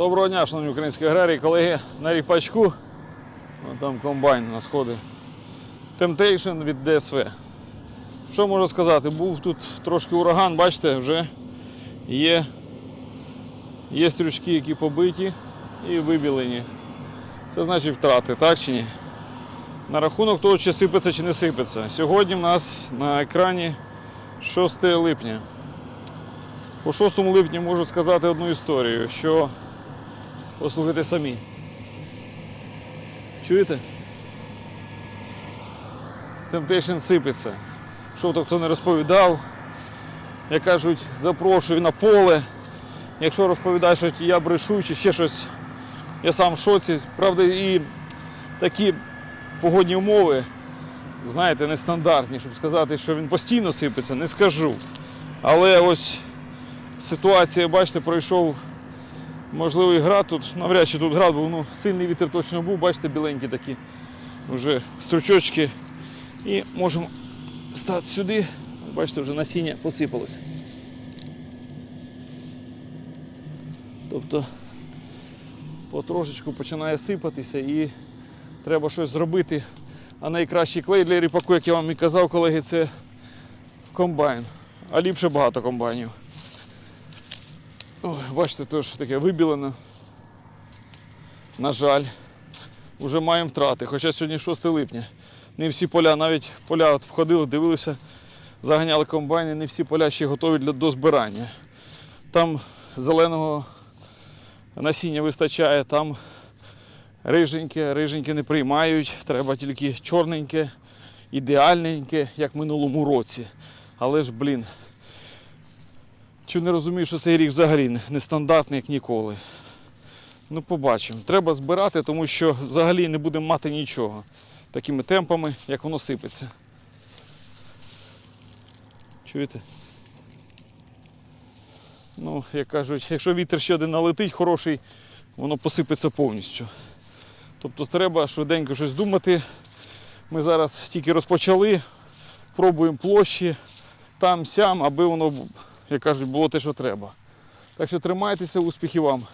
Доброго дня, шановні українські аграрії, колеги на ріпачку. Вон там комбайн на сходи. Temptation від DSV. Що можу сказати? Був тут трошки ураган, бачите, вже є, є стрючки, які побиті і вибілені. Це значить втрати, так чи ні? На рахунок того, чи сипеться, чи не сипеться. Сьогодні в нас на екрані 6 липня. По 6 липні можу сказати одну історію, що послухайте самі. Чуєте? Temptation сипеться. Що то хто не розповідав, як кажуть, запрошую на поле. Якщо розповідаєш, що я брешу чи ще щось, я сам в шоці. Правда, і такі погодні умови, знаєте, нестандартні, щоб сказати, що він постійно сипеться, не скажу. Але ось ситуація, бачите, пройшов можливий град тут, навряд чи тут град був, ну сильний вітер точно був, бачите, біленькі такі вже стручочки. І можемо стати сюди. Бачите, вже насіння посипалося. Тобто потрошечку починає сипатися і треба щось зробити. А найкращий клей для ріпаку, як я вам і казав, колеги, це комбайн. А ліпше багато комбайнів. Ой, бачите, теж таке вибілено. На жаль, вже маємо втрати. Хоча сьогодні 6 липня. Не всі поля, навіть поля от ходили, дивилися, заганяли комбайни, не всі поля ще готові для до збирання. Там зеленого насіння вистачає, там риженьке, риженьке не приймають, треба тільки чорненьке, ідеальненьке, як в минулому році. Але ж, блін, чи не розумію, що цей рік взагалі нестандартний, як ніколи. Ну, побачимо. Треба збирати, тому що взагалі не будемо мати нічого. Такими темпами, як воно сипеться. Чуєте? Ну, як кажуть, якщо вітер ще один налетить хороший, воно посипеться повністю. Тобто треба швиденько щось думати. Ми зараз тільки розпочали, пробуємо площі там, сям, аби воно, як кажуть, було те, що треба. Так що тримайтеся, успіхів вам.